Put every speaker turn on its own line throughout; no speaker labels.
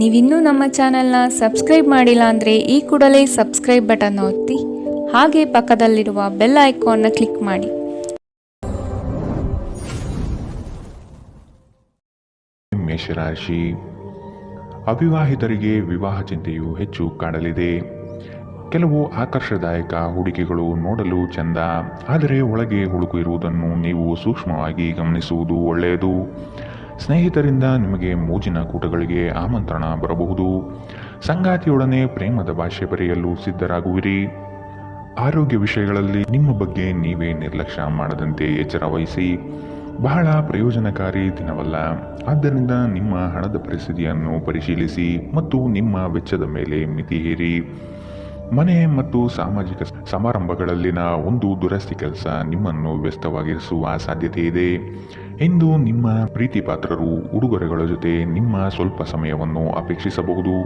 ನೀವಿನ್ನೂ ನಮ್ಮ ಚಾನೆಲ್ನ ಸಬ್ಸ್ಕ್ರೈಬ್ ಮಾಡಿಲ್ಲ ಅಂದರೆ ಈ ಕೂಡಲೇ ಸಬ್ಸ್ಕ್ರೈಬ್ ಬಟನ್ ಒತ್ತಿ, ಹಾಗೆ ಪಕ್ಕದಲ್ಲಿರುವ ಬೆಲ್ ಐಕಾನ್ನ ಕ್ಲಿಕ್ ಮಾಡಿ.
ಮೇಷರಾಶಿ, ಅವಿವಾಹಿತರಿಗೆ ವಿವಾಹ ಚಿಂತೆಯು ಹೆಚ್ಚು ಕಾಡಲಿದೆ. ಕೆಲವು ಆಕರ್ಷದಾಯಕ ಹೂಡಿಕೆಗಳು ನೋಡಲು ಚೆಂದ, ಆದರೆ ಒಳಗೆ ಹುಳುಕು ಇರುವುದನ್ನು ನೀವು ಸೂಕ್ಷ್ಮವಾಗಿ ಗಮನಿಸುವುದು ಒಳ್ಳೆಯದು. ಸ್ನೇಹಿತರಿಂದ ನಿಮಗೆ ಮೋಜಿನ ಕೂಟಗಳಿಗೆ ಆಮಂತ್ರಣ ಬರಬಹುದು. ಸಂಗಾತಿಯೊಡನೆ ಪ್ರೇಮದ ಭಾಷೆ ಬರೆಯಲು ಸಿದ್ಧರಾಗುವಿರಿ. ಆರೋಗ್ಯ ವಿಷಯಗಳಲ್ಲಿ ನಿಮ್ಮ ಬಗ್ಗೆ ನೀವೇ ನಿರ್ಲಕ್ಷ್ಯ ಮಾಡದಂತೆ ಎಚ್ಚರ ವಹಿಸಿ. ಬಹಳ ಪ್ರಯೋಜನಕಾರಿ ದಿನವಲ್ಲ. ಆದ್ದರಿಂದ ನಿಮ್ಮ ಹಣದ ಪರಿಸ್ಥಿತಿಯನ್ನು ಪರಿಶೀಲಿಸಿ ಮತ್ತು ನಿಮ್ಮ ವೆಚ್ಚದ ಮೇಲೆ ಮಿತಿ ಹೇರಿ. ಮನೆ ಮತ್ತು ಸಾಮಾಜಿಕ ಸಮಾರಂಭಗಳಲ್ಲಿನ ಒಂದು ದುರಸ್ತಿ ಕೆಲಸ ನಿಮ್ಮನ್ನು ವ್ಯಸ್ತವಾಗಿರಿಸುವ ಸಾಧ್ಯತೆ ಇದೆ. ಎಂದು ನಿಮ್ಮ ಪ್ರೀತಿಪಾತ್ರರು, ಉಡುಗೊರೆಗಳ ಜೊತೆ ನಿಮ್ಮ ಸ್ವಲ್ಪ ಸಮಯವನ್ನು ಅಪೇಕ್ಷಿಸಬಹುದು.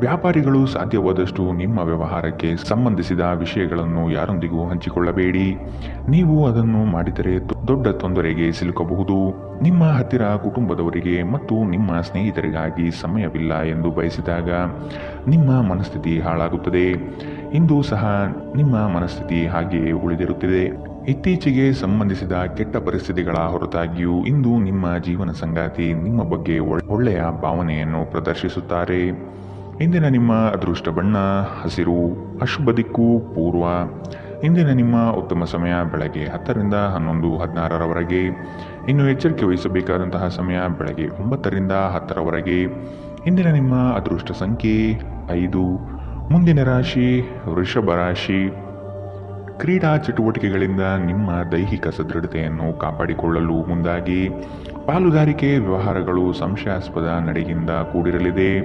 ವ್ಯಾಪಾರಿಗಳು ಸಾಧ್ಯವಾದಷ್ಟು ನಿಮ್ಮ ವ್ಯವಹಾರಕ್ಕೆ ಸಂಬಂಧಿಸಿದ ವಿಷಯಗಳನ್ನು ಯಾರೊಂದಿಗೂ ಹಂಚಿಕೊಳ್ಳಬೇಡಿ. ನೀವು ಅದನ್ನು ಮಾಡಿದರೆ ದೊಡ್ಡ ತೊಂದರೆಗೆ ಸಿಲುಕಬಹುದು. ನಿಮ್ಮ ಹತ್ತಿರ ಕುಟುಂಬದವರಿಗೆ ಮತ್ತು ನಿಮ್ಮ ಸ್ನೇಹಿತರಿಗಾಗಿ ಸಮಯವಿಲ್ಲ ಎಂದು ಬಯಸಿದಾಗ ನಿಮ್ಮ ಮನಸ್ಥಿತಿ ಹಾಳಾಗುತ್ತದೆ. ಇಂದು ಸಹ ನಿಮ್ಮ ಮನಸ್ಥಿತಿ ಹಾಗೆಯೇ ಉಳಿದಿರುತ್ತಿದೆ. ಇತ್ತೀಚೆಗೆ ಸಂಬಂಧಿಸಿದ ಕೆಟ್ಟ ಪರಿಸ್ಥಿತಿಗಳ ಹೊರತಾಗಿಯೂ ಇಂದು ನಿಮ್ಮ ಜೀವನ ಸಂಗಾತಿ ನಿಮ್ಮ ಬಗ್ಗೆ ಒಳ್- ಒಳ್ಳೆಯ ಭಾವನೆಯನ್ನು ಪ್ರದರ್ಶಿಸುತ್ತಾರೆ. ಇಂದಿನ ನಿಮ್ಮ ಅದೃಷ್ಟ ಬಣ್ಣ, ಹಸಿರು, ಅಶುಭ ದಿಕ್ಕು, ಪೂರ್ವ. ಇಂದಿನ ನಿಮ್ಮ ಉತ್ತಮ ಸಮಯ ಬೆಳಗ್ಗೆ ಹತ್ತರಿಂದ ಹನ್ನೊಂದು, ಹದಿನಾರರವರೆಗೆ. ಇನ್ನು ಎಚ್ಚರಿಕೆ ವಹಿಸಬೇಕಾದಂತಹ ಸಮಯ ಬೆಳಗ್ಗೆ ಒಂಬತ್ತರಿಂದ ಹತ್ತರವರೆಗೆ. ಇಂದಿನ ನಿಮ್ಮ ಅದೃಷ್ಟ ಸಂಖ್ಯೆ ಐದು. ಮುಂದಿನ ರಾಶಿ ವೃಷಭ ರಾಶಿ. ಕ್ರೀಡಾ ಚಟುವಟಿಕೆಗಳಿಂದ ನಿಮ್ಮ ದೈಹಿಕ ಸದೃಢತೆಯನ್ನು ಕಾಪಾಡಿಕೊಳ್ಳಲು ಮುಂದಾಗಿ. ಪಾಲುದಾರಿಕೆ ವ್ಯವಹಾರಗಳು ಸಂಶಯಾಸ್ಪದ ನಡೆಯಿಂದ ಕೂಡಿರಲಿದೆ.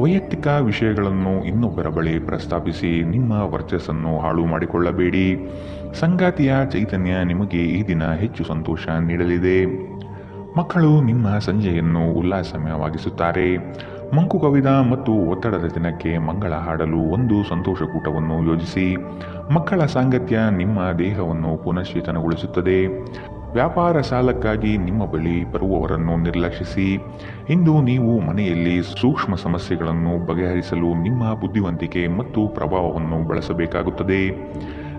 ವೈಯಕ್ತಿಕ ವಿಷಯಗಳನ್ನು ಇನ್ನೊಬ್ಬರ ಬಳಿ ಪ್ರಸ್ತಾಪಿಸಿ ನಿಮ್ಮ ವರ್ಚಸ್ಸನ್ನು ಹಾಳು ಮಾಡಿಕೊಳ್ಳಬೇಡಿ. ಸಂಗಾತಿಯ ಚೈತನ್ಯ ನಿಮಗೆ ಈ ದಿನ ಹೆಚ್ಚು ಸಂತೋಷ ನೀಡಲಿದೆ. ಮಕ್ಕಳು ನಿಮ್ಮ ಸಂಜೆಯನ್ನು ಉಲ್ಲಾಸಮಯವಾಗಿಸುತ್ತಾರೆ. ಮಂಕು ಕವಿದ ಮತ್ತು ಒತ್ತಡದ ದಿನಕ್ಕೆ ಮಂಗಳ ಹಾಡಲು ಒಂದು ಸಂತೋಷಕೂಟವನ್ನು ಯೋಜಿಸಿ. ಮಕ್ಕಳ ಸಾಂಗತ್ಯ ನಿಮ್ಮ ದೇಹವನ್ನು ಪುನಶ್ಚೇತನಗೊಳಿಸುತ್ತದೆ. ವ್ಯಾಪಾರ ಸಾಲಕ್ಕಾಗಿ ನಿಮ್ಮ ಬಳಿ ಬರುವವರನ್ನು ನಿರ್ಲಕ್ಷಿಸಿ. ಇಂದು ನೀವು ಮನೆಯಲ್ಲಿ ಸೂಕ್ಷ್ಮ ಸಮಸ್ಯೆಗಳನ್ನು ಬಗೆಹರಿಸಲು ನಿಮ್ಮ ಬುದ್ಧಿವಂತಿಕೆ ಮತ್ತು ಪ್ರಭಾವವನ್ನು ಬಳಸಬೇಕಾಗುತ್ತದೆ.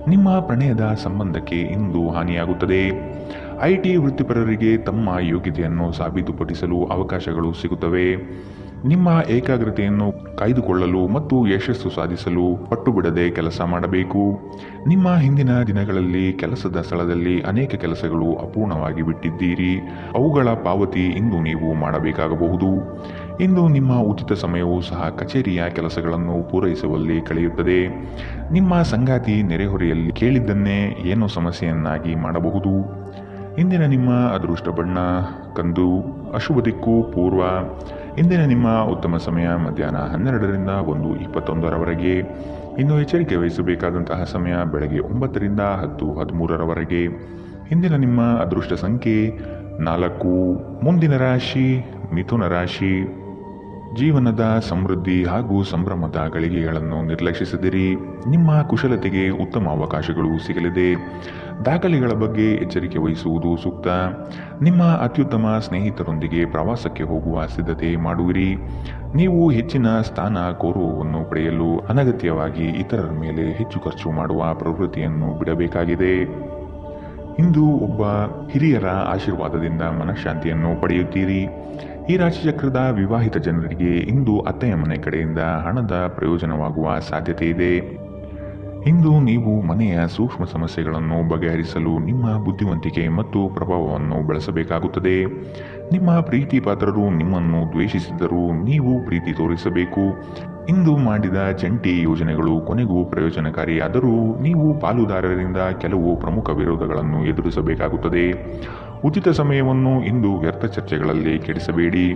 ನಿಮ್ಮ ಪ್ರಣಯದ ಸಂಬಂಧಕ್ಕೆ ಇಂದು ಹಾನಿಯಾಗುತ್ತದೆ. ಐಟಿ ವೃತ್ತಿಪರರಿಗೆ ತಮ್ಮ ಯೋಗ್ಯತೆಯನ್ನು ಸಾಬೀತುಪಡಿಸಲು ಅವಕಾಶಗಳು ಸಿಗುತ್ತವೆ. ನಿಮ್ಮ ಏಕಾಗ್ರತೆಯನ್ನು ಕಾಯ್ದುಕೊಳ್ಳಲು ಮತ್ತು ಯಶಸ್ಸು ಸಾಧಿಸಲು ಪಟ್ಟು ಬಿಡದೆ ಕೆಲಸ ಮಾಡಬೇಕು. ನಿಮ್ಮ ಹಿಂದಿನ ದಿನಗಳಲ್ಲಿ ಕೆಲಸದ ಸ್ಥಳದಲ್ಲಿ ಅನೇಕ ಕೆಲಸಗಳು ಅಪೂರ್ಣವಾಗಿ ಬಿಟ್ಟಿದ್ದೀರಿ. ಅವುಗಳ ಪಾವತಿ ಇಂದು ನೀವು ಮಾಡಬೇಕಾಗಬಹುದು. ಇಂದು ನಿಮ್ಮ ಉಚಿತ ಸಮಯವೂ ಸಹ ಕಚೇರಿಯ ಕೆಲಸಗಳನ್ನು ಪೂರೈಸುವಲ್ಲಿ ಕಳೆಯುತ್ತದೆ. ನಿಮ್ಮ ಸಂಗಾತಿ ನೆರೆಹೊರೆಯಲ್ಲಿ ಕೇಳಿದ್ದನ್ನೇ ಏನೋ ಸಮಸ್ಯೆಯನ್ನಾಗಿ ಮಾಡಬಹುದು. ಇಂದಿನ ನಿಮ್ಮ ಅದೃಷ್ಟ ಬಣ್ಣ, ಕಂದು, ಅಶುಭ ದಿಕ್ಕು, ಪೂರ್ವ ಇಂದಿನ ನಿಮ್ಮ ಉತ್ತಮ ಸಮಯ ಮಧ್ಯಾಹ್ನ ಹನ್ನೆರಡರಿಂದ ಒಂದು ಇಪ್ಪತ್ತೊಂದರವರೆಗೆ. ಇನ್ನು ಎಚ್ಚರಿಕೆ ವಹಿಸಬೇಕಾದಂತಹ ಸಮಯ ಬೆಳಗ್ಗೆ ಒಂಬತ್ತರಿಂದ ಹತ್ತು ಹದಿಮೂರರವರೆಗೆ. ಇಂದಿನ ನಿಮ್ಮ ಅದೃಷ್ಟ ಸಂಖ್ಯೆ ನಾಲ್ಕು. ಮುಂದಿನ ರಾಶಿ ಮಿಥುನ ರಾಶಿ. ಜೀವನದ ಸಮೃದ್ಧಿ ಹಾಗೂ ಸಂಭ್ರಮದ ಗಳಿಗೆಗಳನ್ನು ನಿರ್ಲಕ್ಷಿಸದಿರಿ. ನಿಮ್ಮ ಕುಶಲತೆಗೆ ಉತ್ತಮ ಅವಕಾಶಗಳು ಸಿಗಲಿದೆ. ದಾಖಲೆಗಳ ಬಗ್ಗೆ ಎಚ್ಚರಿಕೆ ವಹಿಸುವುದು ಸೂಕ್ತ. ನಿಮ್ಮ ಅತ್ಯುತ್ತಮ ಸ್ನೇಹಿತರೊಂದಿಗೆ ಪ್ರವಾಸಕ್ಕೆ ಹೋಗುವ ಸಿದ್ಧತೆ ಮಾಡುವಿರಿ. ನೀವು ಹೆಚ್ಚಿನ ಸ್ಥಾನ ಗೌರವವನ್ನು ಪಡೆಯಲು ಅನಗತ್ಯವಾಗಿ ಇತರರ ಮೇಲೆ ಹೆಚ್ಚು ಖರ್ಚು ಮಾಡುವ ಪ್ರವೃತ್ತಿಯನ್ನು ಬಿಡಬೇಕಾಗಿದೆ. ಇಂದು ಒಬ್ಬ ಹಿರಿಯರ ಆಶೀರ್ವಾದದಿಂದ ಮನಃಶಾಂತಿಯನ್ನು ಪಡೆಯುತ್ತೀರಿ. ಈ ರಾಶಿಚಕ್ರದ ವಿವಾಹಿತ ಜನರಿಗೆ ಇಂದು ಅತ್ತೆಯ ಮನೆ ಕಡೆಯಿಂದ ಹಣದ ಪ್ರಯೋಜನವಾಗುವ ಸಾಧ್ಯತೆ ಇದೆ. ಇಂದು ನೀವು ಮನೆಯ ಸೂಕ್ಷ್ಮ ಸಮಸ್ಯೆಗಳನ್ನು ಬಗೆಹರಿಸಲು ನಿಮ್ಮ ಬುದ್ಧಿವಂತಿಕೆ ಮತ್ತು ಪ್ರಭಾವವನ್ನು ಬಳಸಬೇಕಾಗುತ್ತದೆ. ನಿಮ್ಮ ಪ್ರೀತಿ ಪಾತ್ರರು ನಿಮ್ಮನ್ನು ದ್ವೇಷಿಸಿದ್ದರೂ ನೀವು ಪ್ರೀತಿ ತೋರಿಸಬೇಕು. ಇಂದು ಮಾಡಿದ ಜಂಟಿ ಯೋಜನೆಗಳು ಕೊನೆಗೂ ಪ್ರಯೋಜನಕಾರಿಯಾದರೂ ನೀವು ಪಾಲುದಾರರಿಂದ ಕೆಲವು ಪ್ರಮುಖ ವಿರೋಧಗಳನ್ನು ಎದುರಿಸಬೇಕಾಗುತ್ತದೆ. ಉಚಿತ ಸಮಯವನ್ನು ಇಂದು ವ್ಯರ್ಥ ಚರ್ಚೆಗಳಲ್ಲಿ ಕೆಡಿಸಬೇಡಿ.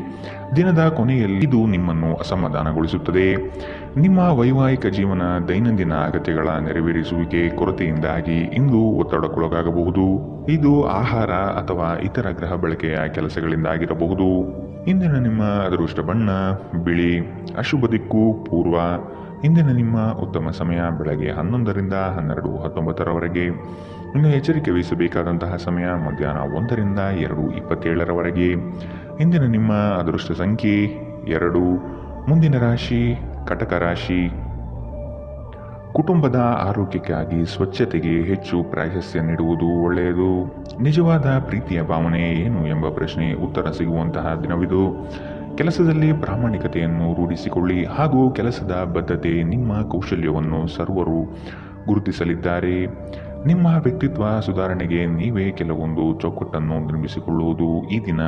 ದಿನದ ಕೊನೆಯಲ್ಲಿ ಇದು ನಿಮ್ಮನ್ನು ಅಸಮಾಧಾನಗೊಳಿಸುತ್ತದೆ. ನಿಮ್ಮ ವೈವಾಹಿಕ ಜೀವನ ದೈನಂದಿನ ಅಗತ್ಯಗಳ ನೆರವೇರಿಸುವಿಕೆ ಕೊರತೆಯಿಂದಾಗಿ ಇಂದು ಒತ್ತಡಕ್ಕೊಳಗಾಗಬಹುದು. ಇದು ಆಹಾರ ಅಥವಾ ಇತರ ಗ್ರಹ ಬಳಕೆಯ ಕೆಲಸಗಳಿಂದಾಗಿರಬಹುದು. ಇಂದಿನ ನಿಮ್ಮ ಅದೃಷ್ಟ ಬಣ್ಣ, ಬಿಳಿ, ಅಶುಭ ದಿಕ್ಕು, ಪೂರ್ವ. ಇಂದಿನ ನಿಮ್ಮ ಉತ್ತಮ ಸಮಯ ಬೆಳಗ್ಗೆ ಹನ್ನೊಂದರಿಂದ ಹನ್ನೆರಡು, ಹತ್ತೊಂಬತ್ತರವರೆಗೆ. ಇನ್ನು ಎಚ್ಚರಿಕೆ ವಹಿಸಬೇಕಾದಂತಹ ಸಮಯ ಮಧ್ಯಾಹ್ನ ಒಂದರಿಂದ ಎರಡು, ಇಪ್ಪತ್ತೇಳರವರೆಗೆ. ಇಂದಿನ ನಿಮ್ಮ ಅದೃಷ್ಟ ಸಂಖ್ಯೆ ಎರಡು. ಮುಂದಿನ ರಾಶಿ ಕಟಕ ರಾಶಿ. ಕುಟುಂಬದ ಆರೋಗ್ಯಕ್ಕಾಗಿ ಸ್ವಚ್ಛತೆಗೆ ಹೆಚ್ಚು ಪ್ರಾಶಸ್ತ್ಯ ನೀಡುವುದು ಒಳ್ಳೆಯದು. ನಿಜವಾದ ಪ್ರೀತಿಯ ಭಾವನೆ ಏನು ಎಂಬ ಪ್ರಶ್ನೆ ಉತ್ತರ ಸಿಗುವಂತಹ ದಿನವಿದು. ಕೆಲಸದಲ್ಲಿ ಪ್ರಾಮಾಣಿಕತೆಯನ್ನು ರೂಢಿಸಿಕೊಳ್ಳಿ ಹಾಗೂ ಕೆಲಸದ ಬದ್ಧತೆ ನಿಮ್ಮ ಕೌಶಲ್ಯವನ್ನು ಸರ್ವರು ಗುರುತಿಸಲಿದ್ದಾರೆ. ನಿಮ್ಮ ವ್ಯಕ್ತಿತ್ವ ಸುಧಾರಣೆಗೆ ನೀವೇ ಕೆಲವೊಂದು ಚೌಕಟ್ಟನ್ನು ನಿರ್ಮಿಸಿಕೊಳ್ಳುವುದು ಈ ದಿನ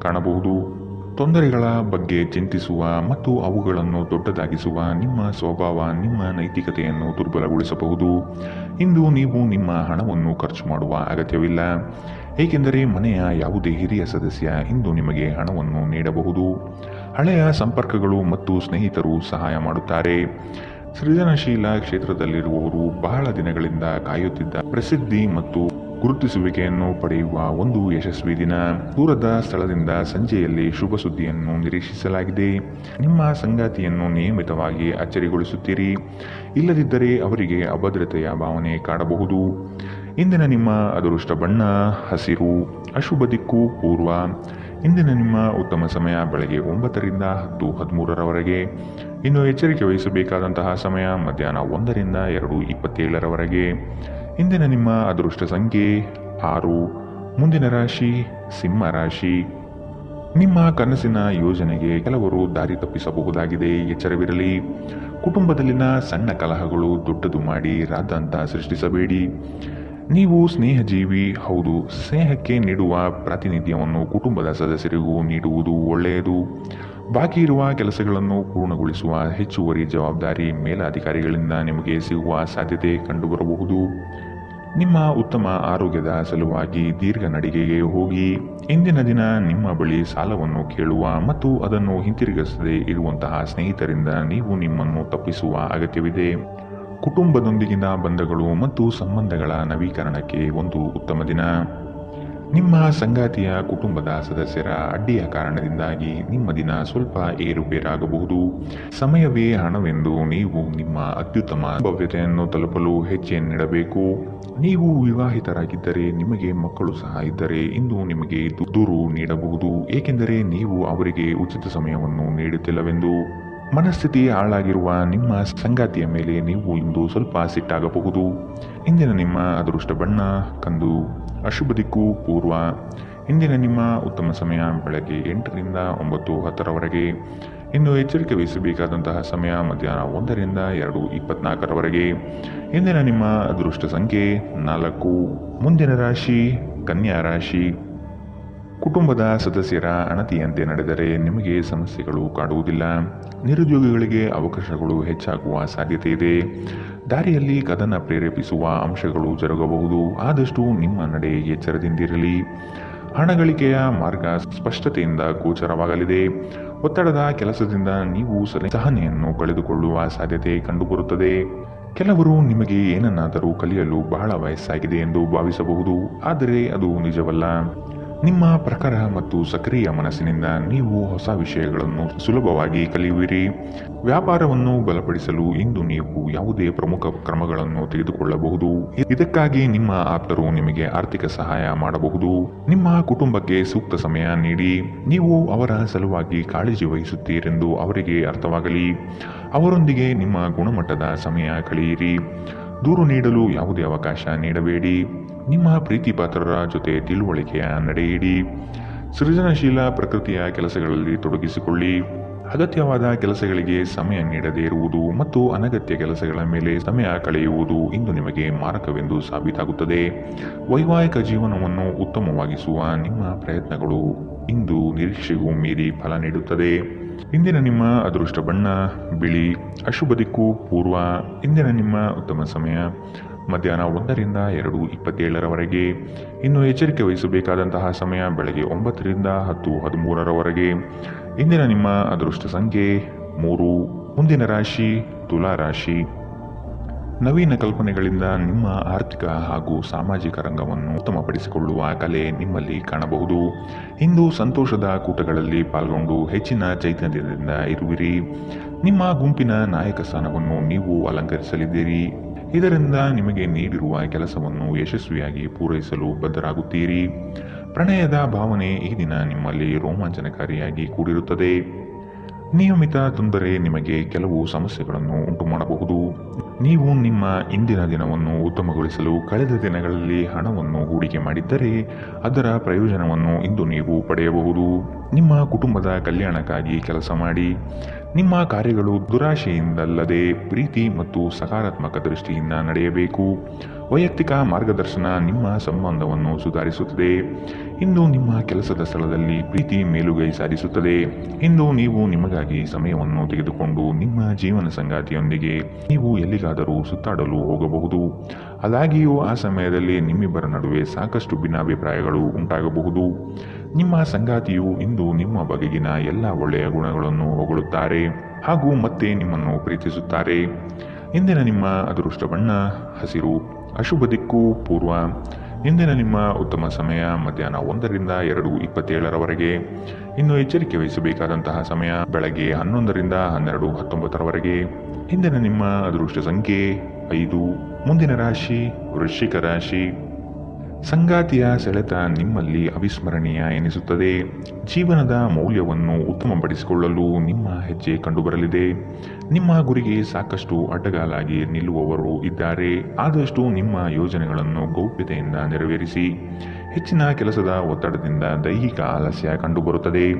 ಕಾಣಬಹುದು. ತೊಂದರೆಗಳ ಬಗ್ಗೆ ಚಿಂತಿಸುವ ಮತ್ತು ಅವುಗಳನ್ನು ದೊಡ್ಡದಾಗಿಸುವ ನಿಮ್ಮ ಸ್ವಭಾವ, ನಿಮ್ಮ ನೈತಿಕತೆಯನ್ನು ದುರ್ಬಲಗೊಳಿಸಬಹುದು. ಇಂದು ನೀವು ನಿಮ್ಮ ಹಣವನ್ನು ಖರ್ಚು ಮಾಡುವ ಅಗತ್ಯವಿಲ್ಲ. ಏಕೆಂದರೆ ಮನೆಯ ಯಾವುದೇ ಹಿರಿಯ ಸದಸ್ಯ ಇಂದು ನಿಮಗೆ ಹಣವನ್ನು ನೀಡಬಹುದು. ಹಳೆಯ ಸಂಪರ್ಕಗಳು ಮತ್ತು ಸ್ನೇಹಿತರು ಸಹಾಯ ಮಾಡುತ್ತಾರೆ. ಸೃಜನಶೀಲ ಕ್ಷೇತ್ರದಲ್ಲಿರುವವರು ಬಹಳ ದಿನಗಳಿಂದ ಕಾಯುತ್ತಿದ್ದ ಪ್ರಸಿದ್ಧಿ ಮತ್ತು ಗುರುತಿಸುವಿಕೆಯನ್ನು ಪಡೆಯುವ ಒಂದು ಯಶಸ್ವಿ ದಿನ. ದೂರದ ಸ್ಥಳದಿಂದ ಸಂಜೆಯಲ್ಲಿ ಶುಭ ಸುದ್ದಿಯನ್ನು ನಿರೀಕ್ಷಿಸಲಾಗಿದೆ. ನಿಮ್ಮ ಸಂಗಾತಿಯನ್ನು ನಿಯಮಿತವಾಗಿ ಅಚ್ಚರಿಗೊಳಿಸುತ್ತೀರಿ. ಇಲ್ಲದಿದ್ದರೆ ಅವರಿಗೆ ಅಭದ್ರತೆಯ ಭಾವನೆ ಕಾಡಬಹುದು. ಇಂದಿನ ನಿಮ್ಮ ಅದೃಷ್ಟ ಬಣ್ಣ, ಹಸಿರು, ಅಶುಭ ದಿಕ್ಕು, ಪೂರ್ವ. ಇಂದಿನ ನಿಮ್ಮ ಉತ್ತಮ ಸಮಯ ಬೆಳಗ್ಗೆ ಒಂಬತ್ತರಿಂದ ಹತ್ತು ಹದಿಮೂರರವರೆಗೆ. ಇನ್ನು ಎಚ್ಚರಿಕೆ ವಹಿಸಬೇಕಾದಂತಹ ಸಮಯ ಮಧ್ಯಾಹ್ನ ಒಂದರಿಂದ ಎರಡು ಇಪ್ಪತ್ತೇಳರವರೆಗೆ. ಇಂದಿನ ನಿಮ್ಮ ಅದೃಷ್ಟ ಸಂಖ್ಯೆ ಆರು, ಮುಂದಿನ ರಾಶಿ ಸಿಂಹ ರಾಶಿ. ನಿಮ್ಮ ಕನಸಿನ ಯೋಜನೆಗೆ ಕೆಲವರು ದಾರಿ ತಪ್ಪಿಸಬಹುದಾಗಿದೆ, ಎಚ್ಚರವಿರಲಿ. ಕುಟುಂಬದಲ್ಲಿನ ಸಣ್ಣ ಕಲಹಗಳು ದೊಡ್ಡದು ಮಾಡಿ ರಾದಂತ ಸೃಷ್ಟಿಸಬೇಡಿ. ನೀವು ಸ್ನೇಹಜೀವಿ, ಹೌದು, ಸ್ನೇಹಕ್ಕೆ ನೀಡುವ ಪ್ರಾತಿನಿಧ್ಯವನ್ನು ಕುಟುಂಬದ ಸದಸ್ಯರಿಗೂ ನೀಡುವುದು ಒಳ್ಳೆಯದು. ಬಾಕಿ ಇರುವ ಕೆಲಸಗಳನ್ನು ಪೂರ್ಣಗೊಳಿಸುವ ಹೆಚ್ಚುವರಿ ಜವಾಬ್ದಾರಿ ಮೇಲಾಧಿಕಾರಿಗಳಿಂದ ನಿಮಗೆ ಸಿಗುವ ಸಾಧ್ಯತೆ ಕಂಡುಬರಬಹುದು. ನಿಮ್ಮ ಉತ್ತಮ ಆರೋಗ್ಯದ ಸಲುವಾಗಿ ದೀರ್ಘ ನಡಿಗೆಗೆ ಹೋಗಿ, ಇಂದಿನ ದಿನ ನಿಮ್ಮ ಬಳಿ ಸಾಲವನ್ನು ಕೇಳುವ ಮತ್ತು ಅದನ್ನು ಹಿಂತಿರುಗಿಸದೆ ಇರುವಂತಹ ಸ್ನೇಹಿತರಿಂದ ನೀವು ನಿಮ್ಮನ್ನು ತಪ್ಪಿಸುವ ಅಗತ್ಯವಿದೆ. ಕುಟುಂಬದೊಂದಿಗಿನ ಬಂಧಗಳು ಮತ್ತು ಸಂಬಂಧಗಳ ನವೀಕರಣಕ್ಕೆ ಒಂದು ಉತ್ತಮ ದಿನ. ನಿಮ್ಮ ಸಂಗಾತಿಯ ಕುಟುಂಬದ ಸದಸ್ಯರ ಅಡ್ಡಿಯ ಕಾರಣದಿಂದಾಗಿ ನಿಮ್ಮ ದಿನ ಸ್ವಲ್ಪ ಏರುಪೇರಾಗಬಹುದು. ಸಮಯವೇ ಹಣವೆಂದು ನೀವು ನಿಮ್ಮ ಅತ್ಯುತ್ತಮ ಭವ್ಯತೆಯನ್ನು ತಲುಪಲು ಹೆಜ್ಜೆಯನ್ನಿಡಬೇಕು ನೀವು ವಿವಾಹಿತರಾಗಿದ್ದರೆ ನಿಮಗೆ ಮಕ್ಕಳು ಸಹ ಇದ್ದರೆ ಇಂದು ನಿಮಗೆ ದೂರು ನೀಡಬಹುದು. ಏಕೆಂದರೆ ನೀವು ಅವರಿಗೆ ಉಚಿತ ಸಮಯವನ್ನು ನೀಡುತ್ತಿಲ್ಲವೆಂದು. ಮನಸ್ಥಿತಿ ಹಾಳಾಗಿರುವ ನಿಮ್ಮ ಸಂಗಾತಿಯ ಮೇಲೆ ನೀವು ಇಂದು ಸ್ವಲ್ಪ ಸಿಟ್ಟಾಗಬಹುದು. ಇಂದಿನ ನಿಮ್ಮ ಅದೃಷ್ಟ ಬಣ್ಣ, ಕಂದು, ಅಶುಭ ದಿಕ್ಕು, ಪೂರ್ವ. ಇಂದಿನ ನಿಮ್ಮ ಉತ್ತಮ ಸಮಯ ಬೆಳಗ್ಗೆ ಎಂಟರಿಂದ ಒಂಬತ್ತು ಹತ್ತರವರೆಗೆ. ಇನ್ನು ಎಚ್ಚರಿಕೆ ವಹಿಸಬೇಕಾದಂತಹ ಸಮಯ ಮಧ್ಯಾಹ್ನ ಒಂದರಿಂದ ಎರಡು ಇಪ್ಪತ್ನಾಲ್ಕರವರೆಗೆ. ಇಂದಿನ ನಿಮ್ಮ ಅದೃಷ್ಟ ಸಂಖ್ಯೆ ನಾಲ್ಕು. ಮುಂದಿನ ರಾಶಿ, ಕನ್ಯಾ ರಾಶಿ. ಕುಟುಂಬದ ಸದಸ್ಯರ ಅಣತಿಯಂತೆ ನಡೆದರೆ ನಿಮಗೆ ಸಮಸ್ಯೆಗಳು ಕಾಡುವುದಿಲ್ಲ. ನಿರುದ್ಯೋಗಿಗಳಿಗೆ ಅವಕಾಶಗಳು ಹೆಚ್ಚಾಗುವ ಸಾಧ್ಯತೆ ಇದೆ. ದಾರಿಯಲ್ಲಿ ಕದನ ಪ್ರೇರೇಪಿಸುವ ಅಂಶಗಳು ಜರುಗಬಹುದು. ಆದಷ್ಟು ನಿಮ್ಮ ನಡೆ ಎಚ್ಚರದಿಂದಿರಲಿ. ಹಣಗಳಿಕೆಯ ಮಾರ್ಗ ಸ್ಪಷ್ಟತೆಯಿಂದ ಗೋಚರವಾಗಲಿದೆ. ಒತ್ತಡದ ಕೆಲಸದಿಂದ ನೀವು ಸಹನೆಯನ್ನು ಕಳೆದುಕೊಳ್ಳುವ ಸಾಧ್ಯತೆ ಕಂಡುಬರುತ್ತದೆ. ಕೆಲವರು ನಿಮಗೆ ಏನನ್ನಾದರೂ ಕಲಿಯಲು ಬಹಳ ವಯಸ್ಸಾಗಿದೆ ಎಂದು ಭಾವಿಸಬಹುದು. ಆದರೆ ಅದು ನಿಜವಲ್ಲ. ನಿಮ್ಮ ಪ್ರಖರ ಮತ್ತು ಸಕ್ರಿಯ ಮನಸ್ಸಿನಿಂದ ನೀವು ಹೊಸ ವಿಷಯಗಳನ್ನು ಸುಲಭವಾಗಿ ಕಲಿಯುವಿರಿ. ವ್ಯಾಪಾರವನ್ನು ಬಲಪಡಿಸಲು ಇಂದು ನೀವು ಯಾವುದೇ ಪ್ರಮುಖ ಕ್ರಮಗಳನ್ನು ತೆಗೆದುಕೊಳ್ಳಬಹುದು. ಇದಕ್ಕಾಗಿ ನಿಮ್ಮ ಆಪ್ತರು ನಿಮಗೆ ಆರ್ಥಿಕ ಸಹಾಯ ಮಾಡಬಹುದು. ನಿಮ್ಮ ಕುಟುಂಬಕ್ಕೆ ಸೂಕ್ತ ಸಮಯ ನೀಡಿ. ನೀವು ಅವರ ಸಲುವಾಗಿ ಕಾಳಜಿ ವಹಿಸುತ್ತೀರೆಂದು ಅವರಿಗೆ ಅರ್ಥವಾಗಲಿ. ಅವರೊಂದಿಗೆ ನಿಮ್ಮ ಗುಣಮಟ್ಟದ ಸಮಯ ಕಳೆಯಿರಿ. ದೂರು ನೀಡಲು ಯಾವುದೇ ಅವಕಾಶ ನೀಡಬೇಡಿ. ನಿಮ್ಮ ಪ್ರೀತಿ ಪಾತ್ರರ ಜೊತೆ ತಿಳುವಳಿಕೆಯ ನಡೆಯಿಡಿ ಸೃಜನಶೀಲ ಪ್ರಕೃತಿಯ ಕೆಲಸಗಳಲ್ಲಿ ತೊಡಗಿಸಿಕೊಳ್ಳಿ. ಅಗತ್ಯವಾದ ಕೆಲಸಗಳಿಗೆ ಸಮಯ ನೀಡದೇ ಇರುವುದು ಮತ್ತು ಅನಗತ್ಯ ಕೆಲಸಗಳ ಮೇಲೆ ಸಮಯ ಕಳೆಯುವುದು ಇಂದು ನಿಮಗೆ ಮಾರಕವೆಂದು ಸಾಬೀತಾಗುತ್ತದೆ. ವೈವಾಹಿಕ ಜೀವನವನ್ನು ಉತ್ತಮವಾಗಿಸುವ ನಿಮ್ಮ ಪ್ರಯತ್ನಗಳು ಇಂದು ನಿರೀಕ್ಷೆಗೂ ಮೀರಿ ಫಲ ನೀಡುತ್ತದೆ. ಇಂದಿನ ನಿಮ್ಮ ಅದೃಷ್ಟ ಬಣ್ಣ, ಬಿಳಿ, ಅಶುಭ ದಿಕ್ಕು, ಪೂರ್ವ, ಇಂದಿನ ನಿಮ್ಮ ಉತ್ತಮ ಸಮಯ ಮಧ್ಯಾಹ್ನ ಒಂದರಿಂದ ಎರಡು ಇಪ್ಪತ್ತೇಳರವರೆಗೆ. ಇನ್ನು ಎಚ್ಚರಿಕೆ ವಹಿಸಬೇಕಾದಂತಹ ಸಮಯ ಬೆಳಗ್ಗೆ ಒಂಬತ್ತರಿಂದ ಹತ್ತು ಹದಿಮೂರರವರೆಗೆ. ಇಂದಿನ ನಿಮ್ಮ ಅದೃಷ್ಟ ಸಂಖ್ಯೆ ಮೂರು. ಮುಂದಿನ ರಾಶಿ ತುಲಾ ರಾಶಿ. ನವೀನ ಕಲ್ಪನೆಗಳಿಂದ ನಿಮ್ಮ ಆರ್ಥಿಕ ಹಾಗೂ ಸಾಮಾಜಿಕ ರಂಗವನ್ನು ಉತ್ತಮಪಡಿಸಿಕೊಳ್ಳುವ ಕಲೆ ನಿಮ್ಮಲ್ಲಿ ಕಾಣಬಹುದು. ಇಂದು ಸಂತೋಷದ ಕೂಟಗಳಲ್ಲಿ ಪಾಲ್ಗೊಂಡು ಹೆಚ್ಚಿನ ಚೈತನ್ಯದಿಂದ ಇರುವಿರಿ. ನಿಮ್ಮ ಗುಂಪಿನ ನಾಯಕ ಸ್ಥಾನವನ್ನು ನೀವು ಅಲಂಕರಿಸಲಿದ್ದೀರಿ. ಇದರಿಂದ ನಿಮಗೆ ನೀಡಿರುವ ಕೆಲಸವನ್ನು ಯಶಸ್ವಿಯಾಗಿ ಪೂರೈಸಲು ಬದ್ಧರಾಗುತ್ತೀರಿ. ಪ್ರಣಯದ ಭಾವನೆ ಈ ದಿನ ನಿಮ್ಮಲ್ಲಿ ರೋಮಾಂಚನಕಾರಿಯಾಗಿ ಕೂಡಿರುತ್ತದೆ. ನಿಯಮಿತ ತೊಂದರೆ ನಿಮಗೆ ಕೆಲವು ಸಮಸ್ಯೆಗಳನ್ನು ಉಂಟು ಮಾಡಬಹುದು ನೀವು ನಿಮ್ಮ ಇಂದಿನ ದಿನವನ್ನು ಉತ್ತಮಗೊಳಿಸಲು ಕಳೆದ ದಿನಗಳಲ್ಲಿ ಹಣವನ್ನು ಹೂಡಿಕೆ ಮಾಡಿದ್ದರೆ ಅದರ ಪ್ರಯೋಜನವನ್ನು ಇಂದು ನೀವು ಪಡೆಯಬಹುದು. ನಿಮ್ಮ ಕುಟುಂಬದ ಕಲ್ಯಾಣಕ್ಕಾಗಿ ಕೆಲಸ ಮಾಡಿ. ನಿಮ್ಮ ಕಾರ್ಯಗಳು ದುರಾಶೆಯಿಂದಲ್ಲದೆ ಪ್ರೀತಿ ಮತ್ತು ಸಕಾರಾತ್ಮಕ ದೃಷ್ಟಿಯಿಂದ ನಡೆಯಬೇಕು. ವೈಯಕ್ತಿಕ ಮಾರ್ಗದರ್ಶನ ನಿಮ್ಮ ಸಂಬಂಧವನ್ನು ಸುಧಾರಿಸುತ್ತದೆ. ಇಂದು ನಿಮ್ಮ ಕೆಲಸದ ಸ್ಥಳದಲ್ಲಿ ಪ್ರೀತಿ ಮೇಲುಗೈ ಸಾಧಿಸುತ್ತದೆ. ಇಂದು ನೀವು ನಿಮಗಾಗಿ ಸಮಯವನ್ನು ತೆಗೆದುಕೊಂಡು ನಿಮ್ಮ ಜೀವನ ಸಂಗಾತಿಯೊಂದಿಗೆ ನೀವು ಎಲ್ಲಿಗಾದರೂ ಸುತ್ತಾಡಲು ಹೋಗಬಹುದು. ಅದಾಗಿಯೂ ಆ ಸಮಯದಲ್ಲಿ ನಿಮ್ಮಿಬ್ಬರ ನಡುವೆ ಸಾಕಷ್ಟು ಭಿನ್ನಾಭಿಪ್ರಾಯಗಳು ಉಂಟಾಗಬಹುದು. ನಿಮ್ಮ ಸಂಗಾತಿಯು ಇಂದು ನಿಮ್ಮ ಬಗೆಗಿನ ಎಲ್ಲ ಒಳ್ಳೆಯ ಗುಣಗಳನ್ನು ಹೊಗಳುತ್ತಾರೆ ಹಾಗೂ ಮತ್ತೆ ನಿಮ್ಮನ್ನು ಪ್ರೀತಿಸುತ್ತಾರೆ. ಇಂದಿನ ನಿಮ್ಮ ಅದೃಷ್ಟ ಬಣ್ಣ ಹಸಿರು, ಅಶುಭ ದಿಕ್ಕು, ಪೂರ್ವ ಇಂದಿನ ನಿಮ್ಮ ಉತ್ತಮ ಸಮಯ ಮಧ್ಯಾಹ್ನ ಒಂದರಿಂದ ಎರಡು ಇಪ್ಪತ್ತೇಳರವರೆಗೆ. ಇನ್ನು ಎಚ್ಚರಿಕೆ ವಹಿಸಬೇಕಾದಂತಹ ಸಮಯ ಬೆಳಗ್ಗೆ ಹನ್ನೊಂದರಿಂದ ಹನ್ನೆರಡು ಹತ್ತೊಂಬತ್ತರವರೆಗೆ. ಇಂದಿನ ನಿಮ್ಮ ಅದೃಷ್ಟ ಸಂಖ್ಯೆ ಐದು. ಮುಂದಿನ ರಾಶಿ ವೃಶ್ಚಿಕ ರಾಶಿ. ಸಂಗಾತಿಯ ಸೆಳೆತ ನಿಮ್ಮಲ್ಲಿ ಅವಿಸ್ಮರಣೀಯ ಎನಿಸುತ್ತದೆ. ಜೀವನದ ಮೌಲ್ಯವನ್ನು ಉತ್ತಮಪಡಿಸಿಕೊಳ್ಳಲು ನಿಮ್ಮ ಹೆಜ್ಜೆ ಕಂಡುಬರಲಿದೆ. ನಿಮ್ಮ ಗುರಿಗೆ ಸಾಕಷ್ಟು ಅಡ್ಡಗಾಲಾಗಿ ನಿಲ್ಲುವವರು ಇದ್ದಾರೆ. ಆದಷ್ಟು ನಿಮ್ಮ ಯೋಜನೆಗಳನ್ನು ಗೌಪ್ಯತೆಯಿಂದ ನೆರವೇರಿಸಿ. ಹೆಚ್ಚಿನ ಕೆಲಸದ ಒತ್ತಡದಿಂದ ದೈಹಿಕ ಆಲಸ್ಯ ಕಂಡುಬರುತ್ತದೆ.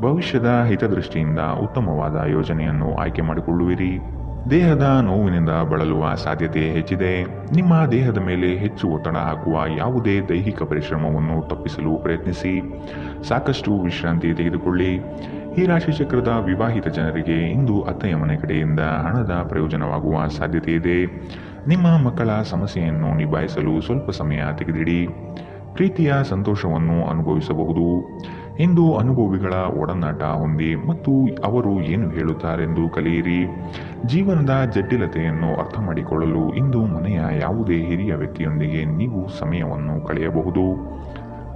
ಭವಿಷ್ಯದ ಹಿತದೃಷ್ಟಿಯಿಂದ ಉತ್ತಮವಾದ ಯೋಜನೆಯನ್ನು ಆಯ್ಕೆ ಮಾಡಿಕೊಳ್ಳುವಿರಿ. ದೇಹದ ನೋವಿನಿಂದ ಬಳಲುವ ಸಾಧ್ಯತೆ ಹೆಚ್ಚಿದೆ. ನಿಮ್ಮ ದೇಹದ ಮೇಲೆ ಹೆಚ್ಚು ಒತ್ತಡ ಹಾಕುವ ಯಾವುದೇ ದೈಹಿಕ ಪರಿಶ್ರಮವನ್ನು ತಪ್ಪಿಸಲು ಪ್ರಯತ್ನಿಸಿ. ಸಾಕಷ್ಟು ವಿಶ್ರಾಂತಿ ತೆಗೆದುಕೊಳ್ಳಿ. ಈ ರಾಶಿ ಚಕ್ರದ ವಿವಾಹಿತ ಜನರಿಗೆ ಇಂದು ಅತ್ತೆಯ ಮನೆ ಕಡೆಯಿಂದ ಹಣದ ಪ್ರಯೋಜನವಾಗುವ ಸಾಧ್ಯತೆ ಇದೆ. ನಿಮ್ಮ ಮಕ್ಕಳ ಸಮಸ್ಯೆಯನ್ನು ನಿಭಾಯಿಸಲು ಸ್ವಲ್ಪ ಸಮಯ ತೆಗೆದಿಡಿ. ಪ್ರೀತಿಯ ಸಂತೋಷವನ್ನು ಅನುಭವಿಸಬಹುದು. ಇಂದು ಅನುಭವಿಗಳ ಒಡನಾಟ ಹೊಂದಿ ಮತ್ತು ಅವರು ಏನು ಹೇಳುತ್ತಾರೆಂದು ಕಲಿಯಿರಿ. ಜೀವನದ ಜಟಿಲತೆಯನ್ನು ಅರ್ಥ ಮಾಡಿಕೊಳ್ಳಲು ಇಂದು ಮನೆಯ ಯಾವುದೇ ಹಿರಿಯ ವ್ಯಕ್ತಿಯೊಂದಿಗೆ ನೀವು ಸಮಯವನ್ನು ಕಳೆಯಬಹುದು.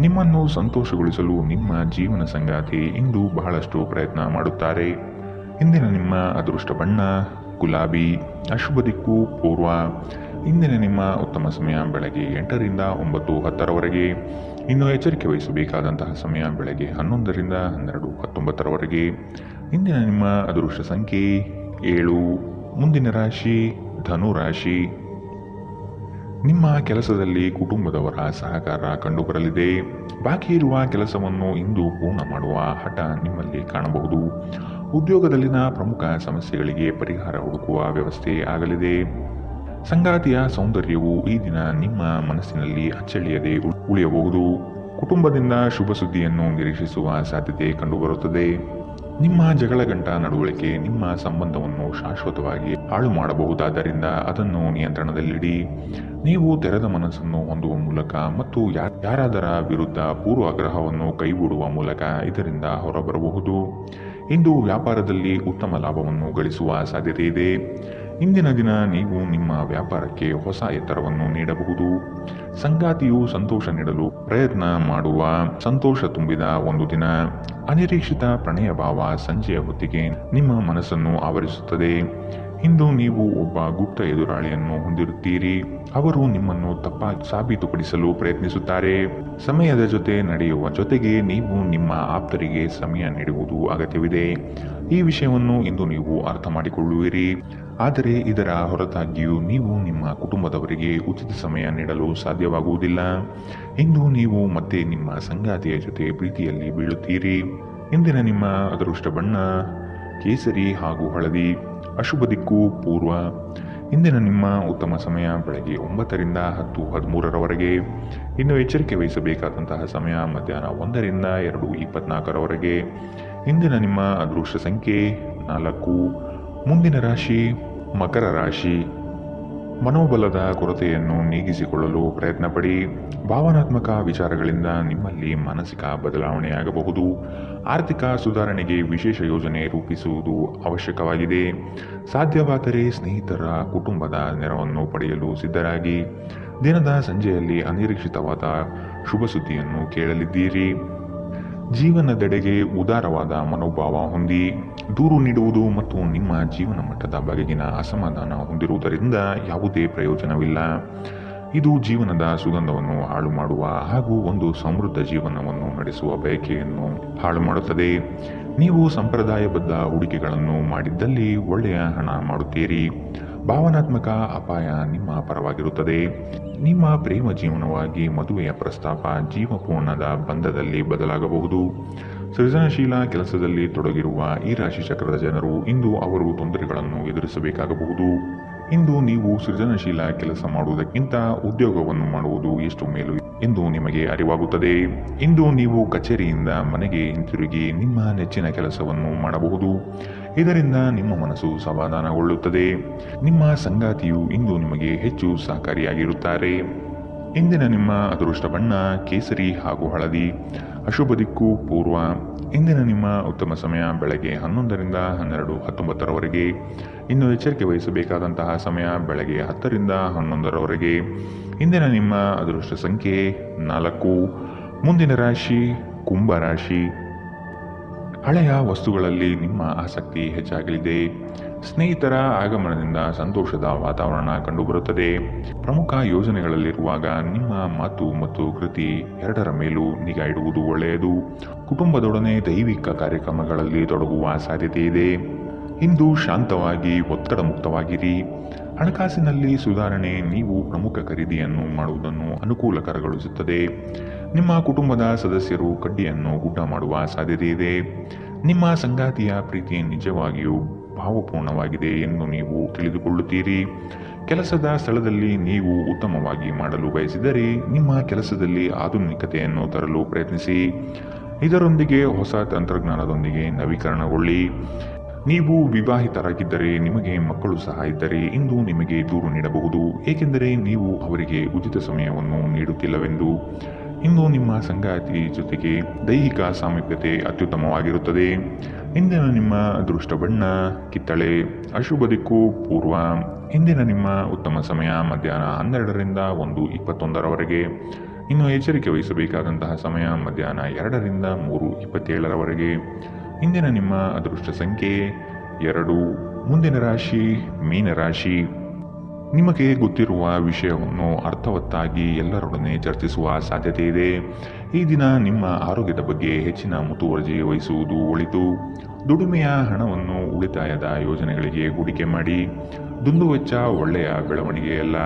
ನಿಮ್ಮನ್ನು ಸಂತೋಷಗೊಳಿಸಲು ನಿಮ್ಮ ಜೀವನ ಸಂಗಾತಿ ಇಂದು ಬಹಳಷ್ಟು ಪ್ರಯತ್ನ ಮಾಡುತ್ತಾರೆ. ಇಂದಿನ ನಿಮ್ಮ ಅದೃಷ್ಟ ಬಣ್ಣ, ಗುಲಾಬಿ, ಅಶುಭ ದಿಕ್ಕು, ಪೂರ್ವ. ಇಂದಿನ ನಿಮ್ಮ ಉತ್ತಮ ಸಮಯ ಬೆಳಗ್ಗೆ ಎಂಟರಿಂದ ಒಂಬತ್ತು ಹತ್ತರವರೆಗೆ. ಇನ್ನು ಎಚ್ಚರಿಕೆ ವಹಿಸಬೇಕಾದಂತಹ ಸಮಯ ಬೆಳಗ್ಗೆ ಹನ್ನೊಂದರಿಂದ ಹನ್ನೆರಡು ಹತ್ತೊಂಬತ್ತರವರೆಗೆ. ಇಂದಿನ ನಿಮ್ಮ ಅದೃಷ್ಟ ಸಂಖ್ಯೆ ಏಳು. ಮುಂದಿನ ರಾಶಿ ಧನು ರಾಶಿ. ನಿಮ್ಮ ಕೆಲಸದಲ್ಲಿ ಕುಟುಂಬದವರ ಸಹಕಾರ ಕಂಡುಬರಲಿದೆ. ಬಾಕಿ ಇರುವ ಕೆಲಸವನ್ನು ಇಂದು ಪೂರ್ಣ ಮಾಡುವ ಹಠ ನಿಮ್ಮಲ್ಲಿ ಕಾಣಬಹುದು. ಉದ್ಯೋಗದಲ್ಲಿನ ಪ್ರಮುಖ ಸಮಸ್ಯೆಗಳಿಗೆ ಪರಿಹಾರ ಹುಡುಕುವ ವ್ಯವಸ್ಥೆ ಆಗಲಿದೆ. ಸಂಗಾತಿಯ ಸೌಂದರ್ಯವು ಈ ದಿನ ನಿಮ್ಮ ಮನಸ್ಸಿನಲ್ಲಿ ಅಚ್ಚಳಿಯದೆ ಉಳಿಯಬಹುದು. ಕುಟುಂಬದಿಂದ ಶುಭ ಸುದ್ದಿಯನ್ನು ನಿರೀಕ್ಷಿಸುವ ಸಾಧ್ಯತೆ ಕಂಡುಬರುತ್ತದೆ. ನಿಮ್ಮ ಜಗಳ ಗಂಟ ನಡವಳಿಕೆ ನಿಮ್ಮ ಸಂಬಂಧವನ್ನು ಶಾಶ್ವತವಾಗಿ ಹಾಳು ಮಾಡಬಹುದಾದ್ದರಿಂದ ಅದನ್ನು ನಿಯಂತ್ರಣದಲ್ಲಿಡಿ. ನೀವು ತೆರೆದ ಮನಸ್ಸನ್ನು ಹೊಂದುವ ಮೂಲಕ ಮತ್ತು ಯಾರಾದರ ವಿರುದ್ಧ ಪೂರ್ವಾಗ್ರಹವನ್ನು ಕೈಗೂಡುವ ಮೂಲಕ ಇದರಿಂದ ಹೊರಬರಬಹುದು. ಇಂದು ವ್ಯಾಪಾರದಲ್ಲಿ ಉತ್ತಮ ಲಾಭವನ್ನು ಗಳಿಸುವ ಸಾಧ್ಯತೆ ಇದೆ ಇಂದಿನ ದಿನ ನೀವು ನಿಮ್ಮ ವ್ಯಾಪಾರಕ್ಕೆ ಹೊಸ ಎತ್ತರವನ್ನು ನೀಡಬಹುದು. ಸಂಗಾತಿಯು ಸಂತೋಷ ನೀಡಲು ಪ್ರಯತ್ನ ಮಾಡುವ, ಸಂತೋಷ ತುಂಬಿದ ಒಂದು ದಿನ. ಅನಿರೀಕ್ಷಿತ ಪ್ರಣಯ ಭಾವ ಸಂಜೆಯ ಹೊತ್ತಿಗೆ ನಿಮ್ಮ ಮನಸ್ಸನ್ನು ಆವರಿಸುತ್ತದೆ. ಇಂದು ನೀವು ಒಬ್ಬ ಗುಪ್ತ ಎದುರಾಳಿಯನ್ನು ಹೊಂದಿರುತ್ತೀರಿ. ಅವರು ನಿಮ್ಮನ್ನು ತಪ್ಪ ಸಾಬೀತುಪಡಿಸಲು ಪ್ರಯತ್ನಿಸುತ್ತಾರೆ. ಸಮಯದ ಜೊತೆ ನಡೆಯುವ ಜೊತೆಗೆ ನೀವು ನಿಮ್ಮ ಆಪ್ತರಿಗೆ ಸಮಯ ನೀಡುವುದು ಅಗತ್ಯವಿದೆ. ಈ ವಿಷಯವನ್ನು ಇಂದು ನೀವು ಅರ್ಥ ಮಾಡಿಕೊಳ್ಳುವಿರಿ. ಆದರೆ ಇದರ ಹೊರತಾಗಿಯೂ ನೀವು ನಿಮ್ಮ ಕುಟುಂಬದವರಿಗೆ ಉಚಿತ ಸಮಯ ನೀಡಲು ಸಾಧ್ಯವಾಗುವುದಿಲ್ಲ. ಇಂದು ನೀವು ಮತ್ತೆ ನಿಮ್ಮ ಸಂಗಾತಿಯ ಜೊತೆ ಪ್ರೀತಿಯಲ್ಲಿ ಬೀಳುತ್ತೀರಿ. ಇಂದಿನ ನಿಮ್ಮ ಅದೃಷ್ಟ ಬಣ್ಣ, ಕೇಸರಿ ಹಾಗೂ ಹಳದಿ, ಅಶುಭ ದಿಕ್ಕು ಪೂರ್ವ. ಇಂದಿನ ನಿಮ್ಮ ಉತ್ತಮ ಸಮಯ ಬೆಳಗ್ಗೆ ಒಂಬತ್ತರಿಂದ ಹತ್ತು ಹದಿಮೂರರವರೆಗೆ. ಇನ್ನು ಎಚ್ಚರಿಕೆ ವಹಿಸಬೇಕಾದಂತಹ ಸಮಯ ಮಧ್ಯಾಹ್ನ ಒಂದರಿಂದ ಎರಡು ಇಪ್ಪತ್ನಾಲ್ಕರವರೆಗೆ. ಇಂದಿನ ನಿಮ್ಮ ಅದೃಷ್ಟ ಸಂಖ್ಯೆ ನಾಲ್ಕು. ಮುಂದಿನ ರಾಶಿ ಮಕರ ರಾಶಿ. ಮನೋಬಲದ ಕೊರತೆಯನ್ನು ನೀಗಿಸಿಕೊಳ್ಳಲು ಪ್ರಯತ್ನಪಡಿ. ಭಾವನಾತ್ಮಕ ವಿಚಾರಗಳಿಂದ ನಿಮ್ಮಲ್ಲಿ ಮಾನಸಿಕ ಬದಲಾವಣೆಯಾಗಬಹುದು. ಆರ್ಥಿಕ ಸುಧಾರಣೆಗೆ ವಿಶೇಷ ಯೋಜನೆ ರೂಪಿಸುವುದು ಅವಶ್ಯಕವಾಗಿದೆ. ಸಾಧ್ಯವಾದರೆ ಸ್ನೇಹಿತರ ಕುಟುಂಬದ ನೆರವನ್ನು ಪಡೆಯಲು ಸಿದ್ಧರಾಗಿ. ದಿನದ ಸಂಜೆಯಲ್ಲಿ ಅನಿರೀಕ್ಷಿತವಾದ ಶುಭ ಸುದ್ದಿಯನ್ನು ಕೇಳಲಿದ್ದೀರಿ. ಜೀವನದೆಡೆಗೆ ಉದಾರವಾದ ಮನೋಭಾವ ಹೊಂದಿ ದೂರು ನೀಡುವುದು ಮತ್ತು ನಿಮ್ಮ ಜೀವನ ಮಟ್ಟದ ಬಗೆಗಿನ ಅಸಮಾಧಾನ ಹೊಂದಿರುವುದರಿಂದ ಯಾವುದೇ ಪ್ರಯೋಜನವಿಲ್ಲ. ಇದು ಜೀವನದ ಸುಗಂಧವನ್ನು ಹಾಳು ಮಾಡುವ ಹಾಗೂ ಒಂದು ಸಮೃದ್ಧ ಜೀವನವನ್ನು ನಡೆಸುವ ಬಯಕೆಯನ್ನು ಹಾಳು ಮಾಡುತ್ತದೆ. ನೀವು ಸಂಪ್ರದಾಯಬದ್ಧ ಹೂಡಿಕೆಗಳನ್ನು ಮಾಡಿದ್ದಲ್ಲಿ ಒಳ್ಳೆಯ ಹಣ ಮಾಡುತ್ತೀರಿ. ಭಾವನಾತ್ಮಕ ಅಪಾಯ ನಿಮ್ಮ ಪರವಾಗಿರುತ್ತದೆ. ನಿಮ್ಮ ಪ್ರೇಮ ಜೀವನವಾಗಿ ಮದುವೆಯ ಪ್ರಸ್ತಾಪ ಜೀವಪೂರ್ಣದ ಬಂಧದಲ್ಲಿ ಬದಲಾಗಬಹುದು. ಸೃಜನಶೀಲ ಕೆಲಸದಲ್ಲಿ ತೊಡಗಿರುವ ಈ ರಾಶಿ ಚಕ್ರದ ಜನರು ಇಂದು ಅವರು ತೊಂದರೆಗಳನ್ನು ಎದುರಿಸಬೇಕಾಗಬಹುದು. ಇಂದು ನೀವು ಸೃಜನಶೀಲ ಕೆಲಸ ಮಾಡುವುದಕ್ಕಿಂತ ಉದ್ಯೋಗವನ್ನು ಮಾಡುವುದು ಎಷ್ಟು ಮೇಲು ಎಂದು ನಿಮಗೆ ಅರಿವಾಗುತ್ತದೆ. ಇಂದು ನೀವು ಕಚೇರಿಯಿಂದ ಮನೆಗೆ ಹಿಂತಿರುಗಿ ನಿಮ್ಮ ನೆಚ್ಚಿನ ಕೆಲಸವನ್ನು ಮಾಡಬಹುದು. ಇದರಿಂದ ನಿಮ್ಮ ಮನಸ್ಸು ಸಮಾಧಾನಗೊಳ್ಳುತ್ತದೆ. ನಿಮ್ಮ ಸಂಗಾತಿಯು ಇಂದು ನಿಮಗೆ ಹೆಚ್ಚು ಸಹಕಾರಿಯಾಗಿರುತ್ತಾರೆ. ಇಂದಿನ ನಿಮ್ಮ ಅದೃಷ್ಟ ಬಣ್ಣ, ಕೇಸರಿ ಹಾಗೂ ಹಳದಿ, ಅಶುಭ ದಿಕ್ಕು, ಪೂರ್ವ. ಇಂದಿನ ನಿಮ್ಮ ಉತ್ತಮ ಸಮಯ ಬೆಳಗ್ಗೆ ಹನ್ನೊಂದರಿಂದ ಹನ್ನೆರಡು, ಹತ್ತೊಂಬತ್ತರವರೆಗೆ. ಇನ್ನು ಎಚ್ಚರಿಕೆ ವಹಿಸಬೇಕಾದಂತಹ ಸಮಯ ಬೆಳಗ್ಗೆ ಹತ್ತರಿಂದ ಹನ್ನೊಂದರವರೆಗೆ. ಇಂದಿನ ನಿಮ್ಮ ಅದೃಷ್ಟ ಸಂಖ್ಯೆ ನಾಲ್ಕು. ಮುಂದಿನ ರಾಶಿ ಕುಂಭ ರಾಶಿ. ಹಳೆಯ ವಸ್ತುಗಳಲ್ಲಿ ನಿಮ್ಮ ಆಸಕ್ತಿ ಹೆಚ್ಚಾಗಲಿದೆ. ಸ್ನೇಹಿತರ ಆಗಮನದಿಂದ ಸಂತೋಷದ ವಾತಾವರಣ ಕಂಡುಬರುತ್ತದೆ. ಪ್ರಮುಖ ಯೋಜನೆಗಳಲ್ಲಿರುವಾಗ ನಿಮ್ಮ ಮಾತು ಮತ್ತು ಕೃತಿ ಎರಡರ ಮೇಲೂ ನಿಗಾ ಇಡುವುದು ಒಳ್ಳೆಯದು. ಕುಟುಂಬದೊಡನೆ ದೈವಿಕ ಕಾರ್ಯಕ್ರಮಗಳಲ್ಲಿ ತೊಡಗುವ ಸಾಧ್ಯತೆ ಇದೆ. ಇಂದು ಶಾಂತವಾಗಿ, ಒತ್ತಡ ಮುಕ್ತವಾಗಿರಿ. ಹಣಕಾಸಿನಲ್ಲಿ ಸುಧಾರಣೆ, ನೀವು ಪ್ರಮುಖ ಖರೀದಿಯನ್ನು ಮಾಡುವುದನ್ನು ಅನುಕೂಲಕರಗೊಳಿಸುತ್ತದೆ. ನಿಮ್ಮ ಕುಟುಂಬದ ಸದಸ್ಯರು ಕಡ್ಡಿಯನ್ನು ಗುಡ್ಡ ಮಾಡುವ ಸಾಧ್ಯತೆ ಇದೆ ನಿಮ್ಮ ಸಂಗಾತಿಯ ಪ್ರೀತಿ ನಿಜವಾಗಿಯೂ ಭಾವಪೂರ್ಣವಾಗಿದೆ ಎಂದು ನೀವು ತಿಳಿದುಕೊಳ್ಳುತ್ತೀರಿ. ಕೆಲಸದ ಸ್ಥಳದಲ್ಲಿ ನೀವು ಉತ್ತಮವಾಗಿ ಮಾಡಲು ಬಯಸಿದರೆ ನಿಮ್ಮ ಕೆಲಸದಲ್ಲಿ ಆಧುನಿಕತೆಯನ್ನು ತರಲು ಪ್ರಯತ್ನಿಸಿ. ಇದರೊಂದಿಗೆ ಹೊಸ ತಂತ್ರಜ್ಞಾನದೊಂದಿಗೆ ನವೀಕರಣಗೊಳ್ಳಿ. ನೀವು ವಿವಾಹಿತರಾಗಿದ್ದರೆ ನಿಮಗೆ ಮಕ್ಕಳು ಸಹ ಇದ್ದರೆ ಇಂದು ನಿಮಗೆ ದೂರು ನೀಡಬಹುದು. ಏಕೆಂದರೆ ನೀವು ಅವರಿಗೆ ಉಚಿತ ಸಮಯವನ್ನು ನೀಡುತ್ತಿಲ್ಲವೆಂದು. ಇಂದು ನಿಮ್ಮ ಸಂಗಾತಿ ಜೊತೆಗೆ ದೈಹಿಕ ಸಾಮೀಪ್ಯತೆ ಅತ್ಯುತ್ತಮವಾಗಿರುತ್ತದೆ. ಇಂದಿನ ನಿಮ್ಮ ಅದೃಷ್ಟ ಬಣ್ಣ ಕಿತ್ತಳೆ, ಅಶುಭ ದಿಕ್ಕು, ಪೂರ್ವ. ಇಂದಿನ ನಿಮ್ಮ ಉತ್ತಮ ಸಮಯ, ಮಧ್ಯಾಹ್ನ ಹನ್ನೆರಡರಿಂದ ಒಂದು ಇಪ್ಪತ್ತೊಂದರವರೆಗೆ. ಇನ್ನು ಎಚ್ಚರಿಕೆ ವಹಿಸಬೇಕಾದಂತಹ ಸಮಯ ಮಧ್ಯಾಹ್ನ ಎರಡರಿಂದ ಮೂರು ಇಪ್ಪತ್ತೇಳರವರೆಗೆ. ಇಂದಿನ ನಿಮ್ಮ ಅದೃಷ್ಟ ಸಂಖ್ಯೆ ಎರಡು. ಮುಂದಿನ ರಾಶಿ ಮೀನರಾಶಿ. ನಿಮಗೆ ಗೊತ್ತಿರುವ ವಿಷಯವನ್ನು ಅರ್ಥವತ್ತಾಗಿ ಎಲ್ಲರೊಡನೆ ಚರ್ಚಿಸುವ ಸಾಧ್ಯತೆ ಇದೆ. ಈ ದಿನ ನಿಮ್ಮ ಆರೋಗ್ಯದ ಬಗ್ಗೆ ಹೆಚ್ಚಿನ ಮುತುವರ್ಜಿ ವಹಿಸುವುದು ಒಳಿತು. ದುಡಿಮೆಯ ಹಣವನ್ನು ಉಳಿತಾಯದ ಯೋಜನೆಗಳಿಗೆ ಹೂಡಿಕೆ ಮಾಡಿ. ದುಂದುವೆಚ್ಚ ಒಳ್ಳೆಯ ಬೆಳವಣಿಗೆಯಲ್ಲ.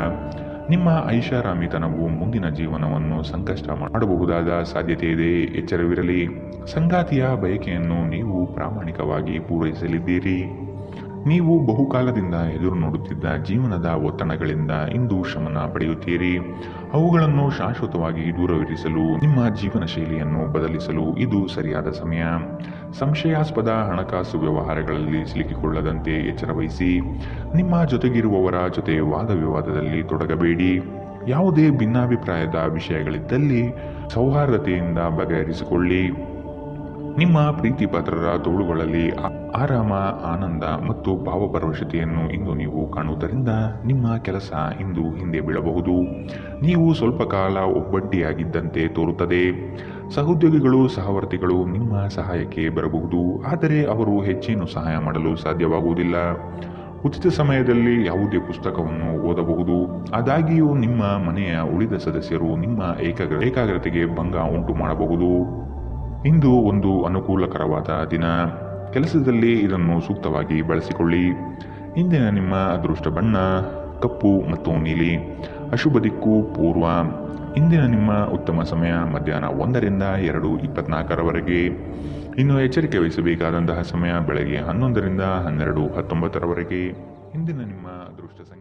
ನಿಮ್ಮ ಐಷಾರಾಮಿತನವು ಮುಂದಿನ ಜೀವನವನ್ನು ಸಂಕಷ್ಟ ಮಾಡಬಹುದಾದ ಸಾಧ್ಯತೆ ಇದೆ. ಎಚ್ಚರವಿರಲಿ. ಸಂಗಾತಿಯ ಬಯಕೆಯನ್ನು ನೀವು ಪ್ರಾಮಾಣಿಕವಾಗಿ ಪೂರೈಸಲಿದ್ದೀರಿ. ನೀವು ಬಹುಕಾಲದಿಂದ ಎದುರು ನೋಡುತ್ತಿದ್ದ ಜೀವನದ ಒತ್ತಡಗಳಿಂದ ಇಂದು ಶಮನ ಪಡೆಯುತ್ತೀರಿ. ಅವುಗಳನ್ನು ಶಾಶ್ವತವಾಗಿ ದೂರವಿರಿಸಲು, ನಿಮ್ಮ ಜೀವನ ಶೈಲಿಯನ್ನು ಬದಲಿಸಲು ಇದು ಸರಿಯಾದ ಸಮಯ. ಸಂಶಯಾಸ್ಪದ ಹಣಕಾಸು ವ್ಯವಹಾರಗಳಲ್ಲಿ ಸಿಲುಕಿಕೊಳ್ಳದಂತೆ ಎಚ್ಚರವಹಿಸಿ ನಿಮ್ಮ ಜೊತೆಗಿರುವವರ ಜೊತೆ ವಾದ ವಿವಾದದಲ್ಲಿ ತೊಡಗಬೇಡಿ. ಯಾವುದೇ ಭಿನ್ನಾಭಿಪ್ರಾಯದ ವಿಷಯಗಳಿದ್ದಲ್ಲಿ ಸೌಹಾರ್ದತೆಯಿಂದ ಬಗೆಹರಿಸಿಕೊಳ್ಳಿ. ನಿಮ್ಮ ಪ್ರೀತಿ ಪಾತ್ರರ ತೋಳುಗಳಲ್ಲಿ ಆರಾಮ, ಆನಂದ ಮತ್ತು ಭಾವಪರವಶತೆಯನ್ನು ಇಂದು ನೀವು ಕಾಣುವುದರಿಂದ ನಿಮ್ಮ ಕೆಲಸ ಇಂದು ಹಿಂದೆ ಬೀಳಬಹುದು. ನೀವು ಸ್ವಲ್ಪ ಕಾಲ ಒಬ್ಬಟ್ಟಿಯಾಗಿದ್ದಂತೆ ತೋರುತ್ತದೆ. ಸಹೋದ್ಯೋಗಿಗಳು, ಸಹವರ್ತಿಗಳು ನಿಮ್ಮ ಸಹಾಯಕ್ಕೆ ಬರಬಹುದು. ಆದರೆ ಅವರು ಹೆಚ್ಚೇನು ಸಹಾಯ ಮಾಡಲು ಸಾಧ್ಯವಾಗುವುದಿಲ್ಲ. ಉಚಿತ ಸಮಯದಲ್ಲಿ ಯಾವುದೇ ಪುಸ್ತಕವನ್ನು ಓದಬಹುದು. ಆದಾಗಿಯೂ ನಿಮ್ಮ ಮನೆಯ ಉಳಿದ ಸದಸ್ಯರು ನಿಮ್ಮ ಏಕಾಗ್ರ ಏಕಾಗ್ರತೆಗೆ ಭಂಗ ಉಂಟು ಮಾಡಬಹುದು. ಇಂದು ಒಂದು ಅನುಕೂಲಕರವಾದ ದಿನ. ಕೆಲಸದಲ್ಲಿ ಇದನ್ನು ಸೂಕ್ತವಾಗಿ ಬಳಸಿಕೊಳ್ಳಿ. ಇಂದಿನ ನಿಮ್ಮ ಅದೃಷ್ಟ ಬಣ್ಣ, ಕಪ್ಪು ಮತ್ತು ನೀಲಿ. ಅಶುಭ ದಿಕ್ಕು, ಪೂರ್ವ. ಇಂದಿನ ನಿಮ್ಮ ಉತ್ತಮ ಸಮಯ ಮಧ್ಯಾಹ್ನ ಒಂದರಿಂದ ಎರಡು ಇಪ್ಪತ್ನಾಲ್ಕರವರೆಗೆ. ಇನ್ನು ಎಚ್ಚರಿಕೆ ವಹಿಸಬೇಕಾದಂತಹ ಸಮಯ ಬೆಳಗ್ಗೆ ಹನ್ನೊಂದರಿಂದ ಹನ್ನೆರಡು ಹತ್ತೊಂಬತ್ತರವರೆಗೆ. ಇಂದಿನ ನಿಮ್ಮ ಅದೃಷ್ಟ ಸಂಖ್ಯೆ